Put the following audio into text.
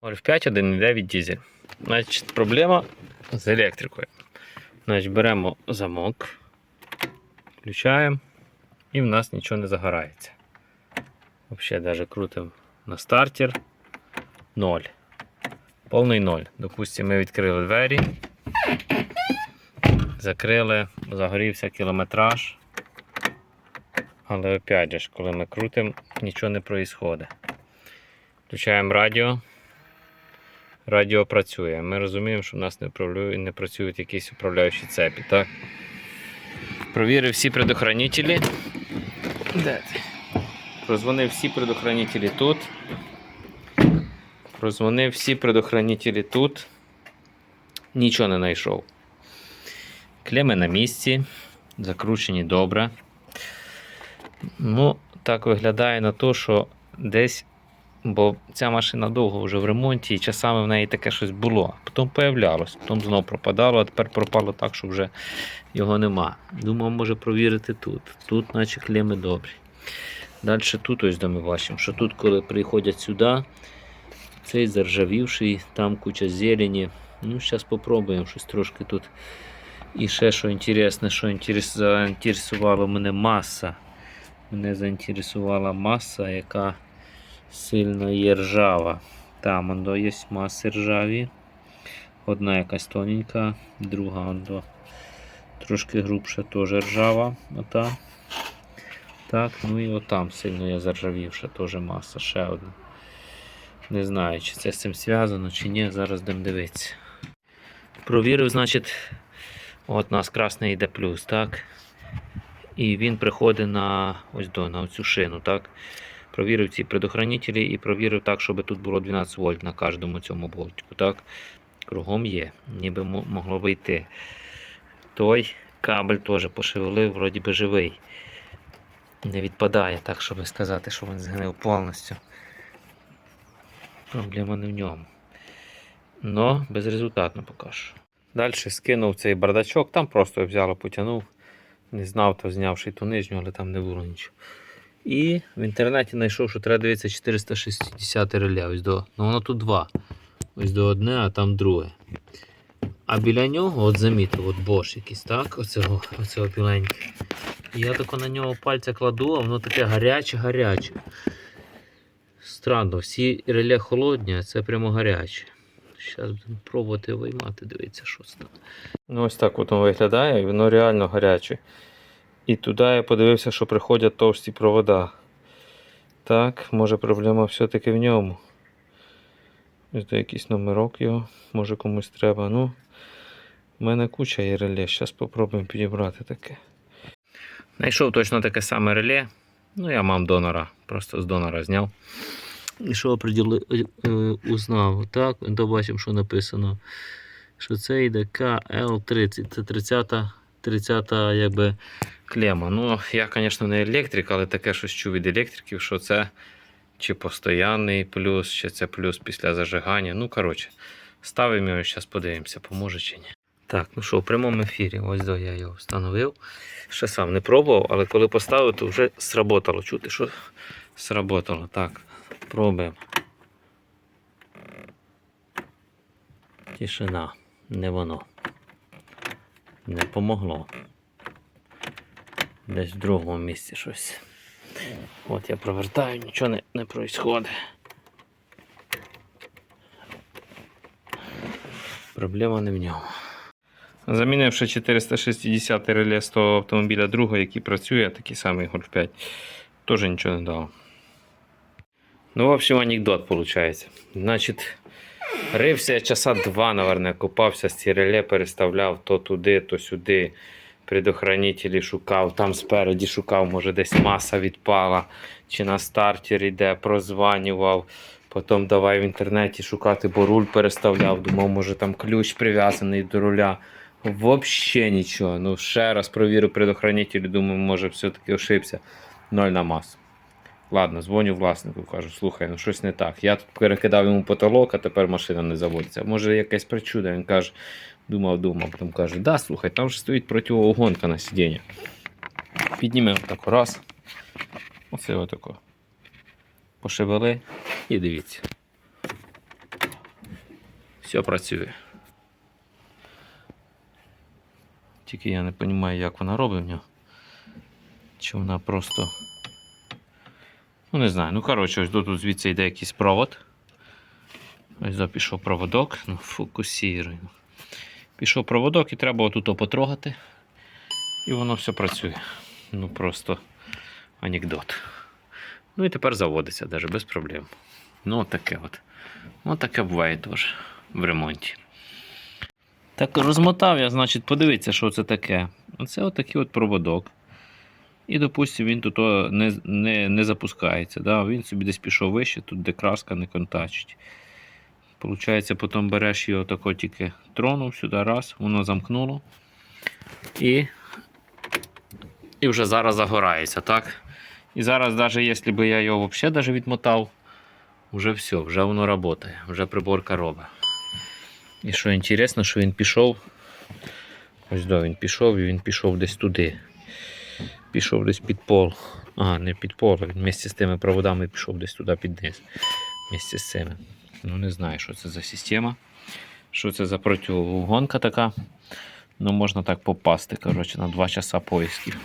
Гольф 5 1,9 дізель. Значить, проблема з електрикою. Значить, беремо замок, включаємо, і в нас нічого не загорається. Взагалі, навіть крутимо на стартер 0. Повний 0. Допустимо, ми відкрили двері, закрили, загорівся кілометраж. Але опять же, коли ми крутимо, нічого не відбувається. Включаємо радіо. Радіо працює. Ми розуміємо, що в нас не, не працюють якісь управляючі цепі. Так? Провірив всі предохранителі. Де ти? Прозвонив всі предохранителі тут. Прозвонив всі предохранителі тут. Нічого не знайшов. Клеми на місці. Закручені добре. Ну, так виглядає на те, що десь Бо ця машина довго вже в ремонті, і часами в неї таке щось було. Потім появлялось, потім знову пропадало, а тепер пропало так, що вже його нема. Думав, може провірити тут. Тут, наче клеми добрі. Далі тут ось ми бачимо, що тут, коли приходять сюди, цей заржавівший, там куча зелені. Ну, зараз спробуємо щось трошки тут. І ще що інтересне, що інтерес- заінтересувало мене маса. Мене заінтересувала маса, яка сильно є ржава. Там ондо є маси ржаві. Одна якась тоненька, друга ондо трошки грубша, теж ржава. Ота. Так, ну і отам сильно є заржавівша, теж маса, ще одна. Не знаю, чи це з цим зв'язано, чи ні, зараз будемо дивитися. Провірив, значить, от нас красний йде плюс, так? І він приходить на ось до, на оцю шину, так? Провірив ці предохранителі і провірив так, щоб тут було 12 вольт на кожному цьому болтику. Так? Кругом є, ніби могло вийти. Той кабель теж пошевелив, вроді би живий. Не відпадає, так, щоб сказати, що він згнив повністю. Проблема не в ньому. Но безрезультатно поки що. Далі скинув цей бардачок, там просто взяло, потягнув. Не знав, то знявши ту нижню, але там не було нічого. І в інтернеті знайшов, що треба дивитися 460 реле. Ось до, ну воно тут два. Ось до одне, а там друге. А біля нього, от замітив, от Bosch якийсь, так? Оцього, оцього біленьке. І я тако на нього пальця кладу, а воно таке гаряче-гаряче. Странно, всі реле холодні, а це прямо гаряче. Зараз будемо пробувати виймати, дивитися, що це там. Ну ось так воно виглядає, і воно реально гаряче. І туди я подивився, що приходять товсті провода. Так, може проблема все-таки в ньому. Ось якийсь номерок його, може комусь треба. Ну, в мене куча є реле. Зараз спробуємо підібрати таке. Знайшов точно таке саме реле. Ну, я мам донора, просто з донора зняв. І що оприділи, е, узнав? Так, то бачимо, що написано. Що це йде КЛ30. Це 30 30 якби клема. Ну, я, звісно, не електрик, але таке щось чув від електриків, що це чи постоянний плюс, чи це плюс після зажигання. Ну, коротше, ставимо його, зараз подивимося, поможе чи ні. Так, ну що, в прямому ефірі, ось до я його встановив. Ще сам не пробував, але коли поставив, то вже сработало. Чути, що сработало. Так, пробуємо. Тишина, не воно. Не помогло. Десь в другому місці щось. От я провертаю, нічого не, не происходить. Проблема не в ньому. Замінивши 460 реле з того автомобіля другого, який працює, такий самий Golf 5, теж нічого не дало. Ну, в общем, анекдот виходить. Значить, рився я часа два, наверное, копався з ці реле, переставляв то туди, то сюди. Предохранителі шукав, там спереді шукав, може десь маса відпала, чи на стартер йде, прозванював. Потім давай в інтернеті шукати, бо руль переставляв. Думав, може там ключ прив'язаний до руля. Взагалі нічого. Ну, ще раз провірив предохранителі, думаю, може все-таки ошибся. Ноль на масу. Ладно, дзвоню власнику, кажу, слухай, ну щось не так. Я тут перекидав йому потолок, а тепер машина не заводиться. Може якась причуда. Він каже, думав, думав, потім каже, да, слухай, там ж стоїть противогонка на сидіння. Піднімемо тако раз. Оце отако. Пошевели і дивіться. Все працює. Тільки я не розумію, як вона робить в нього. Чи вона просто. Ну, не знаю. Ну, коротше, ось тут звідси йде якийсь провод. Ось пішов проводок. Ну, фокусіруй. Пішов проводок і треба отут потрогати. І воно все працює. Ну просто анекдот. Ну і тепер заводиться навіть без проблем. Ну, таке от. От таке буває теж в ремонті. Так розмотав я, значить, подивіться, що це таке. Оце отакий от проводок. І, допустимо, він тут не, не, не запускається. Да? Він собі десь пішов вище, тут де краска не контачить. Получається, потім береш його тако тільки тронув сюди, раз, воно замкнуло. І, і вже зараз загорається, так? І зараз, навіть якщо б я його взагалі даже відмотав, вже все, вже воно працює, вже приборка робить. І що інтересно, що він пішов. Ось да, він пішов і він пішов десь туди. Пішов десь під пол. А, не під пол, він місце з тими проводами пішов десь туди під низ. Місце з цими. Ну не знаю, що це за система. Що це за противогонка така. Ну, можна так попасти, коротше, на 2 часа поисків.